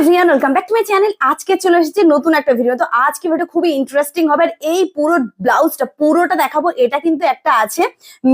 Everyone welcome back to my channel আজকে চলে এসেছি নতুন একটা ভিডিও তো আজকে ভিডিও খুবই ইন্টারেস্টিং হবে আর এই পুরো ব্লাউজটা পুরোটা দেখাবো। এটা কিন্তু একটা আছে,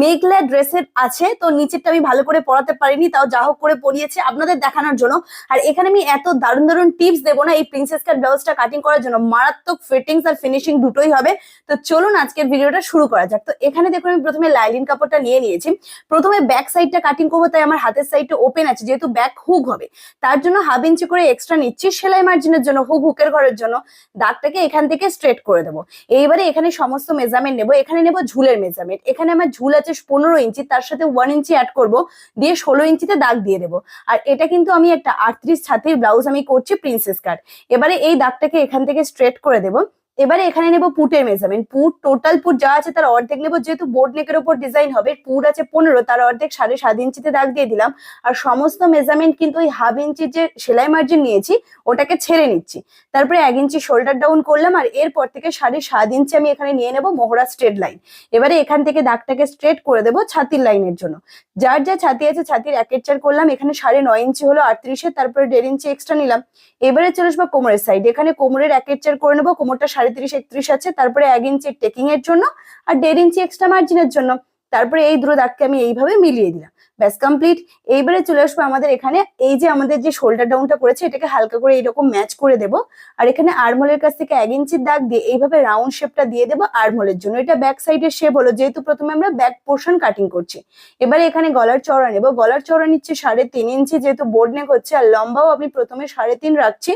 মেঘলা ড্রেসের আছে। তো নিচেরটা আমি ভালো করে পড়াতে পারিনি, তাও যা হোক করে পরিয়েছে আপনাদের দেখানোর জন্য। আর এখানে আমি এত দারুণ দারুণ টিপস দেবো না, এই প্রিন্সেস কাট ব্লাউজটা কাটিং করার জন্য। মারাত্মক ফিটিংস আর ফিনিশিং দুটোই হবে। তো চলুন আজকের ভিডিওটা শুরু করা যাক। তো এখানে দেখুন, আমি প্রথমে লাইলিন কাপড়টা নিয়ে নিয়েছি। প্রথমে ব্যাক সাইডটা কাটিং করব, তাই আমার হাতের সাইডটা ওপেন আছে, যেহেতু ব্যাক হুক হবে। তার জন্য হাফ ইঞ্চি করে এক্সট্রা নিচ্ছি, সেলাই মার্জিনের জন্য হুক হুকের ঘরের জন্য, দাগটাকে এখান থেকে স্ট্রেট করে দেবো। এইবারে এখানে সমস্ত মেজারমেন্ট নেব। এখানে নেব ঝুলের মেজারমেন্ট এখানে আমার ঝুল আছে পনেরো ইঞ্চি, তার সাথে ওয়ান ইঞ্চি অ্যাড করব, দিয়ে ষোলো ইঞ্চিতে দাগ দিয়ে দেবো। আর এটা কিন্তু আমি একটা আটত্রিশ ছাতির ব্লাউজ আমি করছি প্রিন্সেস কাট এবারে এই দাগটাকে এখান থেকে স্ট্রেট করে দেবো। এবারে এখানে নেব পুটের মেজারমেন্ট পুট টোটাল পুট যা আছে তার অর্ধেক নেব, যেহেতু বোর্ড নেকের ওপর ডিজাইন হবে, পুট আছে পনেরো, তার অর্ধেক সাড়ে সাত ইঞ্চিতে দাগ দিয়ে দিলাম। আর সমস্ত মেজারমেন্ট কিন্তু ওই হাফ ইঞ্চির যে সেলাই মার্জিন নিয়েছি, ওটাকে ছেড়ে নিচ্ছি। তারপরে এক ইঞ্চি শোল্ডার ডাউন করলাম, আর এরপর থেকে সাড়ে সাত ইঞ্চি আমি এখানে নিয়ে নেব মোহরা স্ট্রেট লাইন এবারে এখান থেকে দাগটাকে স্ট্রেট করে দেবো ছাতির লাইনের জন্য। যার যা ছাতি আছে, ছাতির একের চার করলাম, এখানে সাড়ে নয় ইঞ্চি হলো আটত্রিশে তারপরে দেড় ইঞ্চি এক্সট্রা নিলাম। এবারে চলে আসব কোমরের সাইড এখানে কোমরের একের চার করে নেব, কোমরটা তিরিশ, একত্রিশ আছে, তারপরে এক ইঞ্চি টেকিং এর জন্য আর দেড় ইঞ্চি এক্সট্রা মার্জিনের জন্য। তারপরে এই দুটো দাগকে আমি এইভাবে মিলিয়ে দিলাম। ব্যাস কমপ্লিট এইবারে চলে আসব আমাদের এখানে। এই যে আমাদের যে শোল্ডার ডাউনটা করেছে, এটাকে হালকা করে এইরকম ম্যাচ করে দেবো। আর এখানে আরমোলের কাছ থেকে এক ইঞ্চির দাগ দিয়ে এইভাবে রাউন্ড শেপটা দিয়ে দেবো আরমোলের জন্য। এটা ব্যাক সাইডের শেপ হলো, যেহেতু প্রথমে আমরা ব্যাক পোর্শন কাটিং করছি। এবারে এখানে গলার চওড়া নেব। গলার চওড়া নিচ্ছে সাড়ে তিন ইঞ্চি, যেহেতু বোর্ড নেক হচ্ছে, আর লম্বাও আমি প্রথমে সাড়ে তিন রাখছি।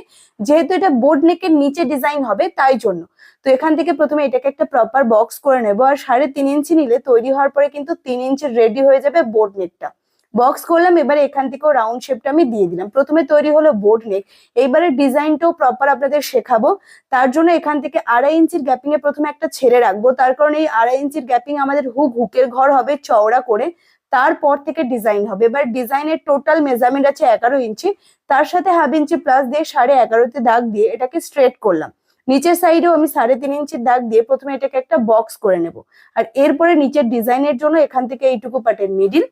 যেহেতু এটা বোর্ড নেকের নিচে ডিজাইন হবে, তাই জন্য। তো এখান থেকে প্রথমে এটাকে একটা প্রপার বক্স করে নেব, আর সাড়ে তিন ইঞ্চি নিলে তৈরি হওয়ার পরে কিন্তু তিন ইঞ্চি রেডি হয়ে যাবে বোর্ড নেকটা বক্স করলাম, এবারে এখান থেকেও রাউন্ড শেপটা আমি দিয়ে দিলাম। প্রথমে তৈরি হলো বোর্ড নেক এইবারে ডিজাইনটাও প্রপার আপনাদের শেখাবো। তার জন্য এখান থেকে আড়াই ইঞ্চির গ্যাপিং এ প্রথমে একটা ছেড়ে রাখব। তার কারণে এই আড়াই ইঞ্চির গ্যাপিং আমাদের হুক, হুকের ঘর হবে চওড়া করে। তারপর থেকে ডিজাইন হবে। এবার ডিজাইনের টোটাল মেজারমেন্ট আছে এগারো ইঞ্চি। তার সাথে হাফ ইঞ্চি প্লাস দিয়ে সাড়ে এগারোতে দাগ দিয়ে এটাকে স্ট্রেট করলাম। নিচের সাইডেও আমি সাড়ে তিন ইঞ্চির দাগ দিয়ে প্রথমে এটাকে একটা বক্স করে নেব। আর এরপরে নিচের ডিজাইনের জন্য এখান থেকে এইটুকু পাটের মিডিল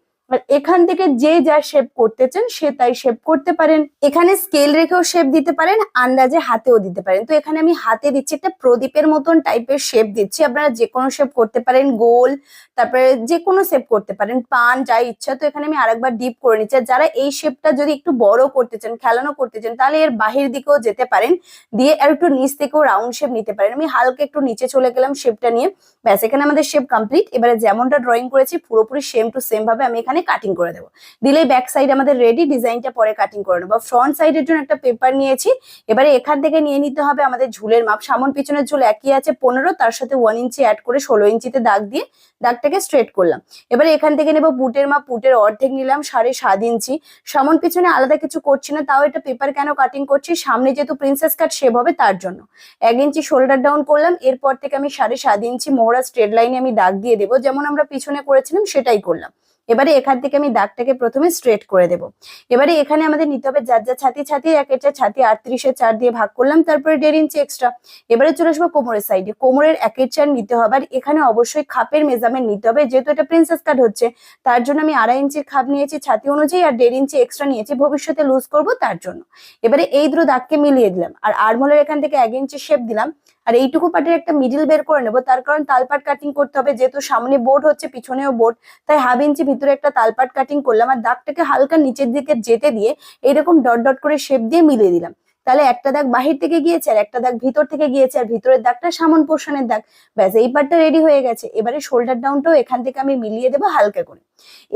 এখান থেকে যে যা শেপ করতে চান সে তাই শেপ করতে পারেন। এখানে স্কেল রেখেও শেপ দিতে পারেন, আন্দাজে হাতেও দিতে পারেন। তো এখানে আমি হাতে দিচ্ছি একটা প্রদীপের মতন টাইপের শেপ দিচ্ছি। আপনারা যে কোনো শেপ করতে পারেন, গোল, তারপরে যে কোনো শেপ করতে পারেন, পান, যা ইচ্ছা। তো এখানে আমি আরেকবার ডিপ করে নিচ্ছি। যারা এই শেপটা যদি একটু বড় করতে চান, খেলানো করতে চান, তাহলে এর বাহির দিকেও যেতে পারেন। দিয়ে আর একটু নিচ থেকেও রাউন্ড শেপ নিতে পারেন। আমি হালকা একটু নিচে চলে গেলাম শেপটা নিয়ে। ব্যাস, এখানে আমাদের শেপ কমপ্লিট এবারে যেমনটা ড্রয়িং করেছি, পুরোপুরি সেম টু সেম ভাবে আমি এখানে কাটিং করে দেবো। দিলেই ব্যাক সাইড আমাদের রেডি ডিজাইনটা পরে কাটিং করে নেব। ফ্রন্ট সাইডের জন্য একটা পেপার নিয়েছি। এবারে এখান থেকে নিয়ে নিতে হবে আমাদের ঝুলের মাপ। সামন পিছনের ঝুল একই আছে, পনেরো। তার সাথে ওয়ান ইঞ্চি অ্যাড করে ষোলো ইঞ্চিতে দাগ দিয়ে দাগটাকে স্ট্রেট করলাম। এবারে এখান থেকে নেব পুটের মাপ। বুটের অর্ধেক নিলাম, সাড়ে সাত ইঞ্চি। সামন পিছনে আলাদা কিছু করছি না, তাও এটা পেপার কেন কাটিং করছি? সামনে যেহেতু প্রিন্সেস কাট শেপ হবে তার জন্য। এক ইঞ্চি শোল্ডার ডাউন করলাম, এরপর থেকে আমি সাড়ে সাত ইঞ্চি মোহরা স্ট্রেট লাইনে আমি দাগ দিয়ে দেবো। যেমন আমরা পিছনে করেছিলাম, সেটাই করলাম। এবারে এখান থেকে আমি দাগটাকে প্রথমে স্ট্রেট করে দেব। এবারে এখানে আমাদের নিতে হবে যার যা ছাতি ছাতি এক, এটা ছাতি আটত্রিশের চার দিয়ে ভাগ করলাম, তারপরে দেড় ইঞ্চি এক্সট্রা এবারে চলে আসব কোমরের সাইডে কোমরের একের চার নিতে হবে, আর এখানে অবশ্যই খাপের মেজারমেন্ট নিতে হবে। যেহেতু এটা প্রিন্সেস কাট হচ্ছে, তার জন্য আমি আড়াই ইঞ্চির খাপ নিয়েছি ছাতি অনুযায়ী, আর দেড় ইঞ্চি এক্সট্রা নিয়েছি। ভবিষ্যতে লুজ করব তার জন্য। এবারে এই দুটো দাগকে মিলিয়ে দিলাম, আর আরমোলের এখান থেকে এক ইঞ্চি শেপ দিলাম, আর এইটুকু পাটের একটা মিডিল বের করে নেব। তার কারণ তালপাট কাটিং করতে হবে, যেহেতু সামনে বোর্ড হচ্ছে, পিছনেও বোর্ড তাই হাফ ইঞ্চি ভিতরে একটা তালপাট কাটিং করলাম আর দাগটাকে হালকা নিচের দিকে যেতে দিয়ে এরকম ডট ডট করে শেপ দিয়ে মিলিয়ে দিলাম। তাহলে একটা দাগ বাহির থেকে গিয়েছে আর একটা দাগ ভিতর থেকে গিয়েছে আর ভিতরের দাগটা সামন পোর্শনের দাগ। ব্যাস, এই পার্টটা রেডি হয়ে গেছে। এবারে শোল্ডার ডাউনটাও এখান থেকে আমি মিলিয়ে দেবো হালকা করে।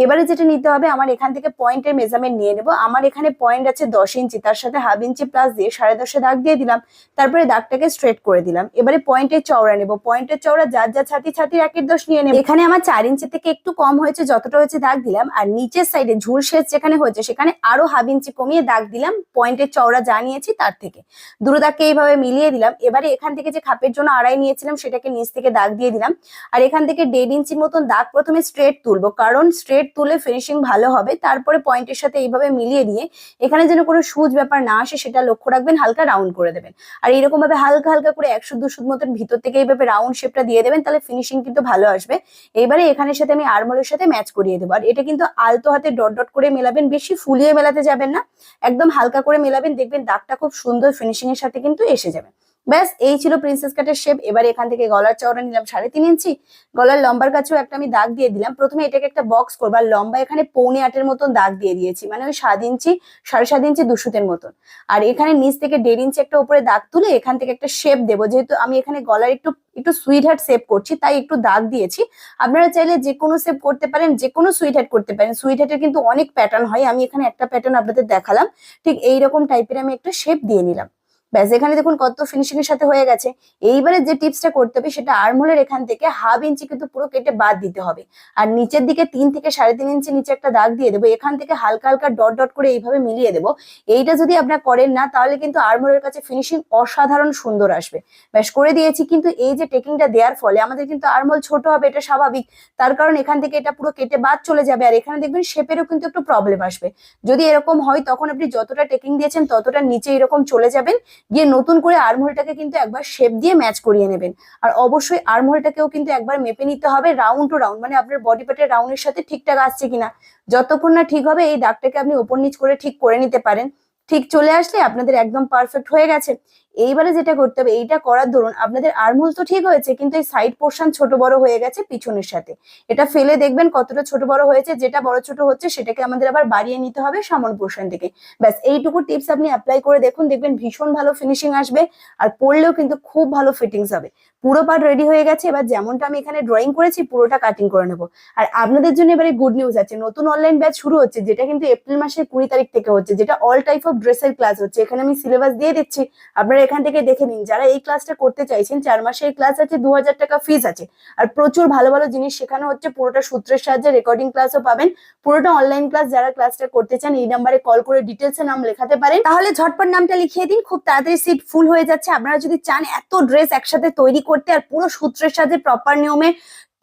এবারে যেটা নিতে হবে, আমার এখান থেকে পয়েন্টের মেজারমেন্ট নিয়ে নেব। আমার এখানে পয়েন্ট আছে দশ ইঞ্চি, তার সাথে হাফ ইঞ্চি প্লাস দিয়ে সাড়ে দশে দাগ দিয়ে দিলাম। তারপরে দাগটাকে স্ট্রেট করে দিলাম। এবারে পয়েন্টের চওড়া নেব। পয়েন্টের চওড়া যার যা ছাতি, ছাতির একের দশ নিয়ে নেব। এখানে আমার চার ইঞ্চি থেকে একটু কম হয়েছে, যতটা হয়েছে দাগ দিলাম। আর নিচের সাইডে ঝুল শেষ যেখানে হয়েছে, সেখানে আরও হাফ ইঞ্চি কমিয়ে দাগ দিলাম। পয়েন্টের চওড়া যা নিয়েছি তার থেকে। দুটো এইভাবে মিলিয়ে দিলাম। এবারে এখান থেকে যে খাপের জন্য আড়াই নিয়েছিলাম, সেটাকে নিচ থেকে দাগ দিয়ে দিলাম। আর এখান থেকে দেড় ইঞ্চির মতন দাগ প্রথমে স্ট্রেট তুলবো, কারণ স্ট্রেট তুলে ফিনিশিং ভালো হবে। তারপরে পয়েন্টের সাথে এইভাবে মিলিয়ে দিয়ে এখানে যেন কোনো সুজ ব্যাপার না আসে, সেটা লক্ষ্য রাখবেন, হালকা রাউন্ড করে দেবেন। আর এরকম ভাবে হালকা হালকা করে একশো দুশো মতন ভিতর থেকে এইভাবে রাউন্ড শেপটা দিয়ে দেবেন, তাহলে ফিনিশিং কিন্তু ভালো আসবে। এবারে এখানের সাথে আমি আরমোলের সাথে ম্যাচ করিয়ে দেবো। আর এটা কিন্তু আলতো হাতে ডট ডট করে মেলাবেন, বেশি ফুলিয়ে মেলাতে যাবেন না। একদম হালকা করে মেলাবেন, দেখবেন দাগটা খুব সুন্দর ফিনিশিং এর সাথে কিন্তু এসে যাবে। ব্যাস, এই ছিল প্রিন্সেস কাটের শেপ এবার এখান থেকে গলার চওড়া নিলাম সাড়ে তিন ইঞ্চি। গলার লম্বার কাছেও একটা আমি দাগ দিয়ে দিলাম। প্রথমে এটাকে একটা বক্স করব আর লম্বা এখানে পৌনে আটের মতন দাগ দিয়ে দিয়েছি। মানে ওই সাত ইঞ্চি, সাড়ে সাত ইঞ্চি দুশুতের মতন। আর এখানে নিচ থেকে দেড় ইঞ্চি একটা উপরে দাগ তুলে এখান থেকে একটা শেপ দেবো। যেহেতু আমি এখানে গলার একটু একটু সুইট হার্ট শেপ করছি, তাই একটু দাগ দিয়েছি। আপনারা চাইলে যে কোনো শেপ করতে পারেন, যে কোনো সুইট হার্ট করতে পারেন। সুইট হার্টের কিন্তু অনেক প্যাটার্ন হয়। আমি এখানে একটা প্যাটার্ন আপনাদের দেখালাম। ঠিক এইরকম টাইপের আমি একটা শেপ দিয়ে নিলাম। ব্যাস, এখানে দেখুন কত ফিনিশিং এর সাথে হয়ে গেছে। এইবারে যে টিপসটা করতে হবে সেটা আর্মহোলের এখান থেকে হাফ ইঞ্চি কিন্তু পুরো কেটে বাদ দিতে হবে। আর নিচের দিকে তিন থেকে সাড়ে তিন ইঞ্চি নিচে একটা দাগ দিয়ে দেবো, এখান থেকে হালকা হালকা ডট ডট করে এইভাবে মিলিয়ে দেবো। এইটা যদি আপনারা করেন না, তাহলে কিন্তু আর্মহোলের কাছে ফিনিশিং অসাধারণ সুন্দর আসবে। ব্যাস, করে দিয়েছি, কিন্তু এই যে টেকিংটা দেওয়ার ফলে আমাদের কিন্তু আর্মহোল ছোট হবে, এটা স্বাভাবিক। তার কারণ এখান থেকে এটা পুরো কেটে বাদ চলে যাবে, আর এখানে দেখবেন শেপেরও কিন্তু একটু প্রবলেম আসবে। যদি এরকম হয়, তখন আপনি যতটা টেকিং দিয়েছেন, ততটা নিচে এরকম চলে যাবেন। গিয়ে নতুন করে আর্মহোলটাকে কিন্তু একবার শেপ দিয়ে ম্যাচ করিয়ে নেবেন। আর অবশ্যই আর্মহোলটাকেও কিন্তু একবার মেপে নিতে হবে রাউন্ড টু রাউন্ড মানে আপনার বডি পার্টের রাউন্ডের সাথে ঠিকঠাক আসছে কিনা। যতক্ষণ না ঠিক হবে, এই দাগটাকে আপনি ওপর নিচ করে ঠিক করে নিতে পারেন। ঠিক চলে আসলে আপনাদের একদম পারফেক্ট হয়ে গেছে। এইবারে যেটা করতে হবে, এইটা করার ধরুন আপনাদের আর্মহোল তো ঠিক হয়েছে, কিন্তু এই সাইড পোর্শন ছোট বড় হয়ে গেছে পিছনের সাথে। এটা ফেলে দেখবেন কতটা ছোট বড় হয়েছে, যেটা বড় ছোট হচ্ছে সেটাকে আমাদের আবার বাড়িয়ে নিতে হবে সামন পোর্শন থেকে। ব্যাস, এইটুকু টিপস আপনি অ্যাপ্লাই করে দেখুন, দেখবেন ভীষণ ভালো ফিনিশিং আসবে আর পড়লেও কিন্তু খুব ভালো ফিটিংস হবে। পুরো পার্ট রেডি হয়ে গেছে, এবার যেমনটা আমি এখানে ড্রয়িং করেছি পুরোটা কাটিং করে নেব। আর আপনাদের জন্য এবারে গুড নিউজ আছে, নতুন অনলাইন ব্যাচ শুরু হচ্ছে, যেটা কিন্তু এপ্রিল মাসের কুড়ি তারিখ থেকে হচ্ছে, যেটা অল টাইপ অফ ড্রেসের ক্লাস হচ্ছে। এখানে আমি সিলেবাস দিয়ে দিচ্ছি, আপনারা এখান থেকে দেখে নিন। যারা এই ক্লাসটা করতে চাইছেন, চার মাসে এই ক্লাস আছে দু হাজার টাকা ফিস আছে। আর প্রচুর ভালো ভালো জিনিস শেখানো হচ্ছে, পুরোটা সূত্রের সাহায্যে রেকর্ডিং ক্লাসও পাবেন। পুরোটা অনলাইন ক্লাস যারা ক্লাসটা করতে চান, এই নাম্বারে কল করে ডিটেলস নাম লেখাতে পারেন। তাহলে ঝটপট নামটা লিখিয়ে দিন, খুব তাড়াতাড়ি সিট ফুল হয়ে যাচ্ছে। আপনারা যদি চান, এত ড্রেস একসাথে তৈরি করতে, আর পুরো সূত্রের সাথে প্রপার নিয়মে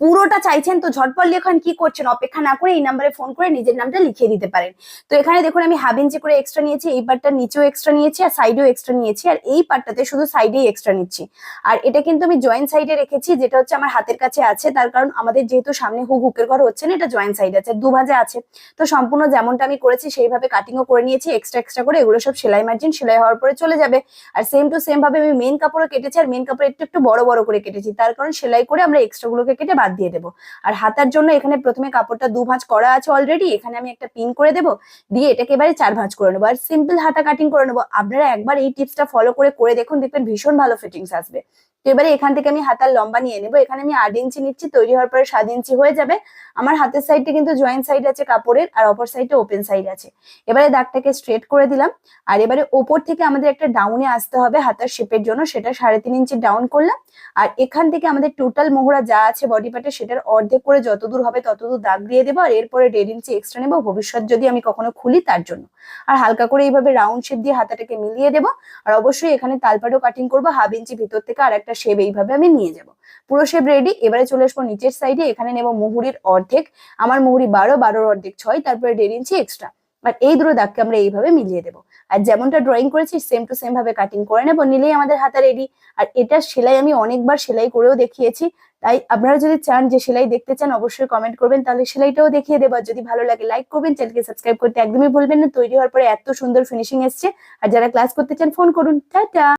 পুরোটা চাইছেন, তো ঝটপট লেখান কি করছেন, অপেক্ষা না করে এই নাম্বারে ফোন করে নিজের নামটা লিখিয়ে দিতে পারেন। তো এখানে দেখুন, আমি হাফ ইঞ্চি করে এক্সট্রা নিয়েছি, এই পার্টটা নিচেও এক্সট্রা নিয়েছি, আর সাইডেও এক্সট্রা নিয়েছি, আর এই পার্টটাতে শুধু সাইডেই এক্সট্রা নিচ্ছি। আর এটা কিন্তু আমি জয়েন্ট সাইডে রেখেছি, যেটা হচ্ছে আমার হাতের কাছে আছে, তার কারণ আমাদের যেহেতু সামনে হুক হুকের ঘর হচ্ছে না, এটা জয়েন্ট সাইড আছে, দুভাজে আছে। তো সম্পূর্ণ যেমনটা আমি করেছি, সেইভাবে কাটিংও করে নিয়েছি এক্সট্রা এক্সট্রা করে এগুলো সব সেলাই মার্জিন সেলাই হওয়ার পরে চলে যাবে। আর সেম টু সেম ভাবে আমি মেন কাপড়ও কেটেছি, আর মেন কাপড় একটু একটু বড় বড় করে কেটেছি, তার কারণ সেলাই করে আমরা এক্সট্রা গুলোকে কেটে বাদ দিয়ে দেবো। আর হাতার জন্য এখানে প্রথমে কাপড়টা দু ভাঁজ করা আছে অলরেডি এখানে আমি একটা পিন করে দেবো, দিয়ে এটাকে এবারে চার ভাঁজ করে নেব। আর সিম্পল হাতা কাটিং করে নেব। আপনারা একবার এই টিপসটা ফলো করে করে দেখুন, দেখবেন ভীষণ ভালো ফিটিংস আসবে। তো এবারে এখান থেকে আমি হাতার লম্বা নিয়ে নেব। এখানে আমি আট ইঞ্চি নিচ্ছি, তৈরি হওয়ার পরে সাত ইঞ্চি হয়ে যাবে। আমার হাতের সাইডটা কিন্তু জয়েন্ট সাইড আছে কাপড়ের আর অপর সাইডে ওপেন সাইড আছে। এবারে দাগটাকে স্ট্রেট করে দিলাম। আর এবারে ওপর থেকে আমাদের একটা ডাউনে আসতে হবে হাতার শেপের জন্য। সেটা সাড়ে তিন ইঞ্চি ডাউন করলাম। আর এখান থেকে আমাদের টোটাল মোহরা যা আছে বডি পার্টে সেটার অর্ধেক করে যতদূর হবে ততদূর দাগ দিয়ে দেবো। আর এরপরে দেড় ইঞ্চি এক্সট্রা নেব। ভবিষ্যৎ যদি আমি কখনো খুলি তার জন্য। আর হালকা করে এইভাবে রাউন্ড শেপ দিয়ে হাতাটাকে মিলিয়ে দেবো। আর অবশ্যই এখানে তালপাটও কাটিং করব। হাফ ইঞ্চি ভিতর থেকে আর শেপ এইভাবে আমি নিয়ে যাব। পুরো শেপ রেডি এবারে চলে আসব নিচের সাইডে এখানে নেব মুহুরির অর্ধেক, আমার মুহুরি বারো, বারোর অর্ধেক ছয়, তারপরে দেড় ইঞ্চি এক্সট্রা আর এই দুটো দাগকে আমরা এইভাবে মিলিয়ে দেবো। আর যেমনটা ড্রয়িং করেছি সেম টু সেম ভাবে কাটিং করে নেব, নিলেই আমাদের হাতা রেডি আর এটা সেলাই আমি অনেকবার সেলাই করেও দেখিয়েছি। তাই আপনারা যদি চান যে সেলাই দেখতে চান, অবশ্যই কমেন্ট করবেন। তাহলে সেলাইটাও দেখিয়ে দেবো। আর যদি ভালো লাগে লাইক করবেন। চ্যানেলকে সাবস্ক্রাইব করতে একদমই ভুলবেন না। তৈরি হওয়ার পরে এত সুন্দর ফিনিশিং এসছে। আর যারা ক্লাস করতে চান ফোন করুন। টাটা!